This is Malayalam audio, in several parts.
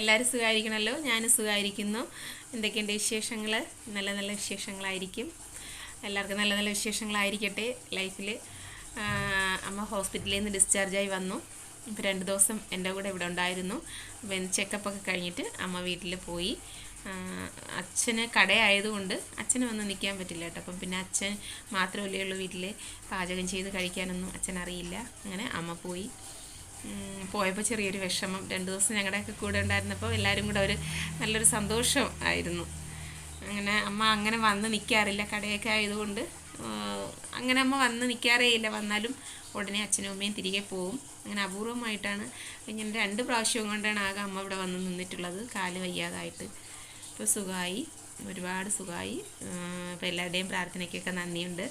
എല്ലാവരും സുഖമായിരിക്കണമല്ലോ ഞാനും സുഖമായിരിക്കുന്നു. എന്തൊക്കെയുണ്ട് വിശേഷങ്ങൾ നല്ല നല്ല വിശേഷങ്ങളായിരിക്കും. എല്ലാവർക്കും നല്ല നല്ല വിശേഷങ്ങളായിരിക്കട്ടെ ലൈഫിൽ അമ്മ ഹോസ്പിറ്റലിൽ നിന്ന് ഡിസ്ചാർജായി വന്നു. ഇപ്പോൾ രണ്ട് ദിവസം എന്റെ കൂടെ ഇവിടെ ഉണ്ടായിരുന്നു. അപ്പം ചെക്കപ്പൊക്കെ കഴിഞ്ഞിട്ട് അമ്മ വീട്ടിൽ പോയി. അച്ഛന് കടയായതുകൊണ്ട് അച്ഛന് വന്ന് നിൽക്കാൻ പറ്റില്ല കേട്ടോ. അപ്പം പിന്നെ അച്ഛൻ മാത്രമല്ലേ ഉള്ളൂ വീട്ടിൽ പാചകം ചെയ്ത് കഴിക്കാനൊന്നും അച്ഛൻ അറിയില്ല അങ്ങനെ അമ്മ പോയി. പോയപ്പോൾ ചെറിയൊരു വിഷമം. രണ്ട് ദിവസം ഞങ്ങളുടെയൊക്കെ കൂടെ ഉണ്ടായിരുന്നപ്പോൾ എല്ലാവരും കൂടെ ഒരു നല്ലൊരു സന്തോഷം ആയിരുന്നു. അങ്ങനെ അമ്മ അങ്ങനെ വന്ന് നിൽക്കാറില്ല കടയൊക്കെ ആയതുകൊണ്ട് അങ്ങനെ അമ്മ വന്ന് നിൽക്കാറേ ഇല്ല. വന്നാലും ഉടനെ അച്ഛനും അമ്മയും തിരികെ പോവും. അങ്ങനെ അപൂർവമായിട്ടാണ് ഇങ്ങനെ രണ്ട് പ്രാവശ്യം കൊണ്ടാണ് ആകെ അമ്മ ഇവിടെ വന്ന് നിന്നിട്ടുള്ളത്. കാൽ വയ്യാതായിട്ട്. ഇപ്പോൾ സുഖമായി ഒരുപാട് സുഖമായി ഇപ്പോൾ എല്ലാവരുടെയും പ്രാർത്ഥനയ്ക്കൊക്കെ നന്ദിയുണ്ട്.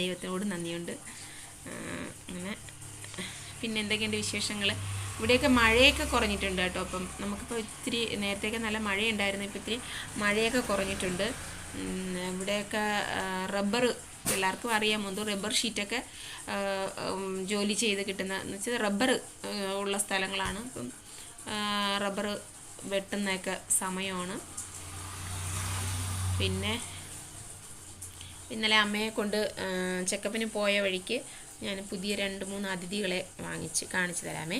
ദൈവത്തോട് നന്ദിയുണ്ട്. അങ്ങനെ പിന്നെ എന്തൊക്കെയുണ്ട് വിശേഷങ്ങൾ ഇവിടെയൊക്കെ മഴയൊക്കെ കുറഞ്ഞിട്ടുണ്ട് കേട്ടോ. അപ്പം നമുക്കിപ്പോൾ ഇത്തിരി നേരത്തെയൊക്കെ നല്ല മഴയുണ്ടായിരുന്നു. ഇപ്പോൾ ഇത്തിരി മഴയൊക്കെ കുറഞ്ഞിട്ടുണ്ട്. ഇവിടെയൊക്കെ റബ്ബർ എല്ലാവർക്കും അറിയാം. മുമ്പ് റബ്ബർ ഷീറ്റൊക്കെ ജോലി ചെയ്ത് കിട്ടുന്ന എന്ന് വെച്ചാൽ റബ്ബർ ഉള്ള സ്ഥലങ്ങളാണ്. അപ്പം റബ്ബർ വെട്ടുന്നതൊക്കെ സമയമാണ്. പിന്നെ ഇന്നലെ അമ്മയെ കൊണ്ട് ചെക്കപ്പിന് പോയ വഴിക്ക് ഞാൻ പുതിയ രണ്ട് മൂന്ന് അതിഥികളെ വാങ്ങിച്ച് കാണിച്ചു തരാമേ.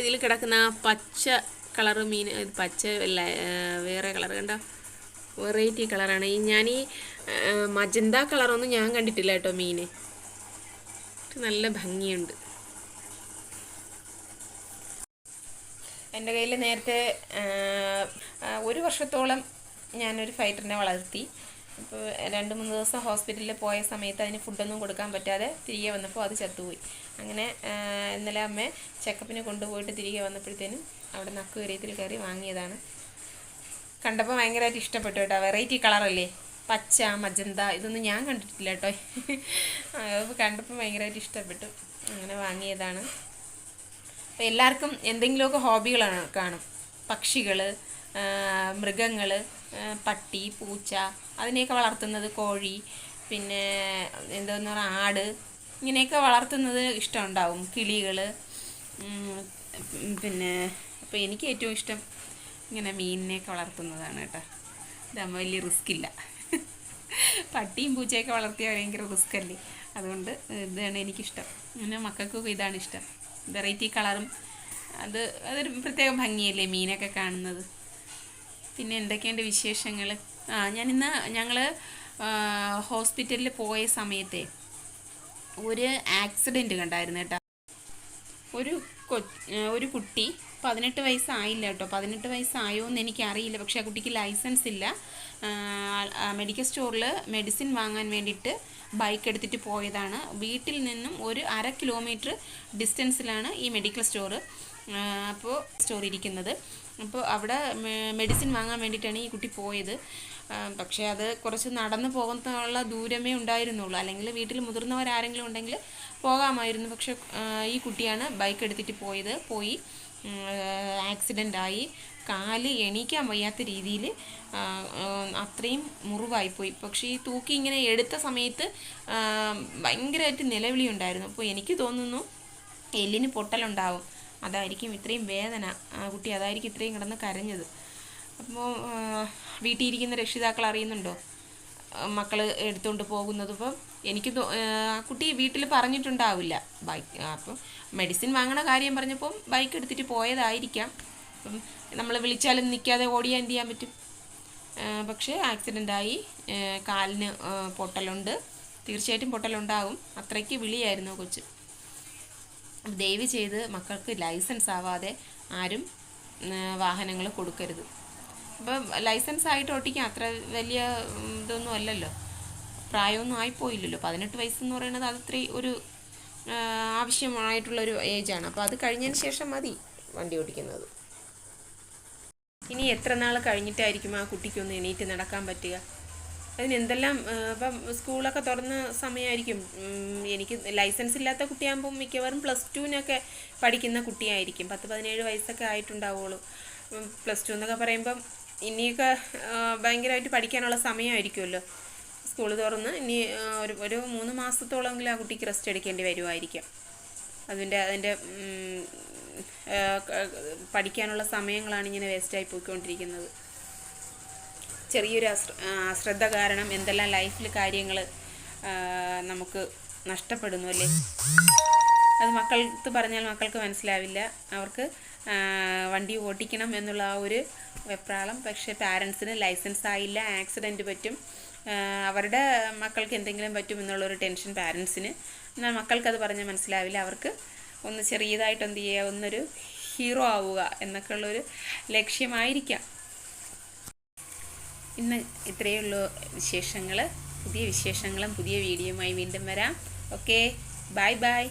ഇതിൽ കിടക്കുന്ന പച്ച കളറ് മീൻ പച്ച അല്ല വേറെ കളർ കണ്ടോ? വെറൈറ്റി കളറാണ്. ഈ ഞാൻ ഈ മജന്ത കളറൊന്നും ഞാൻ കണ്ടിട്ടില്ല കേട്ടോ മീൻ നല്ല ഭംഗിയുണ്ട്. എന്റെ കയ്യിൽ നേരത്തെ ഒരു വർഷത്തോളം ഞാനൊരു ഫൈറ്ററിനെ വളർത്തി. അപ്പോൾ രണ്ട് മൂന്ന് ദിവസം ഹോസ്പിറ്റലിൽ പോയ സമയത്ത് അതിന് ഫുഡൊന്നും കൊടുക്കാൻ പറ്റാതെ തിരികെ വന്നപ്പോൾ അത് ചത്തുപോയി. അങ്ങനെ ഇന്നലെ അമ്മ ചെക്കപ്പിന് കൊണ്ടുപോയിട്ട് തിരികെ വന്നപ്പോഴത്തേനും അവിടെ നക്ക് നക്കുവരീത്തിൽ കയറി വാങ്ങിയതാണ്. കണ്ടപ്പോൾ ഭയങ്കരമായിട്ട് ഇഷ്ടപ്പെട്ടു കേട്ടോ. വെറൈറ്റി കളറല്ലേ? പച്ച മജന്ത ഇതൊന്നും ഞാൻ കണ്ടിട്ടില്ല കേട്ടോ. കണ്ടപ്പോൾ ഭയങ്കരമായിട്ട് ഇഷ്ടപ്പെട്ടു. അങ്ങനെ വാങ്ങിയതാണ്. അപ്പോൾ എല്ലാവർക്കും എന്തെങ്കിലുമൊക്കെ ഹോബികളാണ് കാണും. പക്ഷികൾ മൃഗങ്ങൾ പട്ടി പൂച്ച അതിനെയൊക്കെ വളർത്തുന്നത് കോഴി പിന്നെ എന്താന്ന് പറഞ്ഞാൽ ആട് ഇങ്ങനെയൊക്കെ വളർത്തുന്നത് ഇഷ്ടമുണ്ടാവും. കിളികൾ പിന്നെ അപ്പോൾ എനിക്ക് ഏറ്റവും ഇഷ്ടം ഇങ്ങനെ മീനിനെയൊക്കെ വളർത്തുന്നതാണ് കേട്ടോ. ഇതാകുമ്പോൾ വലിയ റിസ്ക് ഇല്ല. പട്ടിയും പൂച്ചയൊക്കെ വളർത്തിയാൽ ഭയങ്കര റിസ്ക് അല്ലേ? അതുകൊണ്ട് ഇതാണ് എനിക്കിഷ്ടം. പിന്നെ മക്കൾക്കൊക്കെ ഇതാണ് ഇഷ്ടം. വെറൈറ്റി കളറും. അത് അതൊരു പ്രത്യേക ഭംഗിയല്ലേ മീനൊക്കെ കാണുന്നത്? പിന്നെ എന്തൊക്കെയുണ്ട് വിശേഷങ്ങൾ ആ ഞാനിന്ന് ഞങ്ങൾ ഹോസ്പിറ്റലിൽ പോയ സമയത്തെ ഒരു ആക്സിഡന്റ് കണ്ടായിരുന്നു കേട്ടോ. ഒരു കൊ ഒരു കുട്ടി പതിനെട്ട് വയസ്സായില്ല കേട്ടോ. പതിനെട്ട് വയസ്സായോ എന്ന് എനിക്കറിയില്ല. പക്ഷേ ആ കുട്ടിക്ക് ലൈസൻസ് ഇല്ല. മെഡിക്കൽ സ്റ്റോറിൽ മെഡിസിൻ വാങ്ങാൻ വേണ്ടിയിട്ട് ബൈക്ക് എടുത്തിട്ട് പോയതാണ്. വീട്ടിൽ നിന്നും ഒരു അര കിലോമീറ്റർ ഡിസ്റ്റൻസിലാണ് ഈ മെഡിക്കൽ സ്റ്റോർ അപ്പോൾ സ്റ്റോർ ഇരിക്കുന്നത്. അപ്പോൾ അവിടെ മെഡിസിൻ വാങ്ങാൻ വേണ്ടിയിട്ടാണ് ഈ കുട്ടി പോയത്. പക്ഷേ അത് കുറച്ച് നടന്നു പോകുന്നുള്ള ദൂരമേ ഉണ്ടായിരുന്നുള്ളൂ. അല്ലെങ്കിൽ വീട്ടിൽ മുതിർന്നവരാരെങ്കിലും ഉണ്ടെങ്കിൽ പോകാമായിരുന്നു. പക്ഷെ ഈ കുട്ടിയാണ് ബൈക്ക് എടുത്തിട്ട് പോയത്. പോയി ആക്സിഡന്റ് ആയി കാൽ എണീക്കാൻ വയ്യാത്ത രീതിയിൽ അത്രയും മുറിവായിപ്പോയി. പക്ഷേ ഈ തൂക്കി ഇങ്ങനെ എടുത്ത സമയത്ത് ഭയങ്കരമായിട്ട് നിലവിളി ഉണ്ടായിരുന്നു. അപ്പോൾ എനിക്ക് തോന്നുന്നു എല്ലിന് പൊട്ടലുണ്ടാവും. അതായിരിക്കും ഇത്രയും വേദന ആ കുട്ടി അതായിരിക്കും ഇത്രയും കിടന്ന് കരഞ്ഞത്. അപ്പോൾ വീട്ടിൽ ഇരിക്കുന്ന രക്ഷിതാക്കൾ അറിയുന്നുണ്ടോ? മക്കൾ എടുത്തുകൊണ്ട് പോകുന്നത് ഇപ്പം എനിക്ക് കുട്ടി വീട്ടിൽ പറഞ്ഞിട്ടുണ്ടാവില്ല. ബൈക്ക് അപ്പം മെഡിസിൻ വാങ്ങണ കാര്യം പറഞ്ഞപ്പം ബൈക്ക് എടുത്തിട്ട് പോയതായിരിക്കാം. അപ്പം നമ്മൾ വിളിച്ചാലും നിൽക്കാതെ ഓടിയാൽ എന്ത് ചെയ്യാൻ പറ്റും? പക്ഷേ ആക്സിഡന്റായി കാലിന് പൊട്ടലുണ്ട്. തീർച്ചയായിട്ടും പൊട്ടലുണ്ടാകും അത്രയ്ക്ക് വിളിയായിരുന്നു കൊച്ച്. ദയവ് ചെയ്ത് മക്കൾക്ക് ലൈസൻസ് ആവാതെ ആരും വാഹനങ്ങൾ കൊടുക്കരുത്. അപ്പം ലൈസൻസ് ആയിട്ട് ഓട്ടിക്കാൻ അത്ര വലിയ ഇതൊന്നും അല്ലല്ലോ. പ്രായമൊന്നും ആയിപ്പോയില്ലല്ലോ. പതിനെട്ട് വയസ്സെന്ന് പറയുന്നത് അത് അത്രയും ഒരു ആവശ്യമായിട്ടുള്ളൊരു ഏജാണ് അപ്പോൾ അത് കഴിഞ്ഞതിന് ശേഷം മതി വണ്ടി ഓടിക്കുന്നത്. ഇനി എത്ര നാൾ കഴിഞ്ഞിട്ടായിരിക്കും ആ കുട്ടിക്കൊന്ന് എണീറ്റ് നടക്കാൻ പറ്റുക? അതിനെന്തെല്ലാം ഇപ്പം സ്കൂളൊക്കെ തുറന്ന സമയമായിരിക്കും. എനിക്ക് ലൈസൻസ് ഇല്ലാത്ത കുട്ടിയാകുമ്പോൾ മിക്കവാറും പ്ലസ് ടുവിനൊക്കെ പഠിക്കുന്ന കുട്ടിയായിരിക്കും. പത്ത് പതിനേഴ് വയസ്സൊക്കെ ആയിട്ടുണ്ടാവുള്ളൂ. പ്ലസ് ടു എന്നൊക്കെ പറയുമ്പം ഇനിയൊക്കെ ഭയങ്കരമായിട്ട് പഠിക്കാനുള്ള സമയമായിരിക്കുമല്ലോ സ്കൂൾ തുറന്ന്. ഇനി ഒരു ഒരു മൂന്ന് മാസത്തോളമെങ്കിലും ആ കുട്ടിക്ക് റെസ്റ്റ് എടുക്കേണ്ടി വരുമായിരിക്കാം അതിന്റെ അതിന്റെ പഠിക്കാനുള്ള സമയങ്ങളാണ് ഇങ്ങനെ വേസ്റ്റായി പോയിക്കൊണ്ടിരിക്കുന്നത്. ചെറിയൊരു അശ്ര അശ്രദ്ധ കാരണം എന്തെല്ലാം ലൈഫിൽ കാര്യങ്ങൾ നമുക്ക് നഷ്ടപ്പെടുന്നു അല്ലേ? അത് മക്കൾക്ക് പറഞ്ഞാൽ മക്കൾക്ക് മനസ്സിലാവില്ല. അവർക്ക് വണ്ടി ഓടിക്കണം എന്നുള്ള ആ ഒരു വെപ്രാളം. പക്ഷേ പാരൻസിന് ലൈസൻസ് ആയില്ല ആക്സിഡന്റ് പറ്റും. അവരുടെ മക്കൾക്ക് എന്തെങ്കിലും പറ്റും എന്നുള്ളൊരു ടെൻഷൻ പാരൻസിന്. എന്നാൽ മക്കൾക്കത് പറഞ്ഞാൽ മനസ്സിലാവില്ല. അവർക്ക് ഒന്ന് ചെറിയതായിട്ട് എന്ത് ചെയ്യുക ഒന്നൊരു ഹീറോ ആവുക എന്നൊക്കെ ഉള്ളൊരു ലക്ഷ്യമായിരിക്കാം. ഇന്ന് ഇത്രയേ ഉള്ളൂ വിശേഷങ്ങൾ. പുതിയ വിശേഷങ്ങളും പുതിയ വീഡിയോയുമായി വീണ്ടും വരാം. Okay bye bye.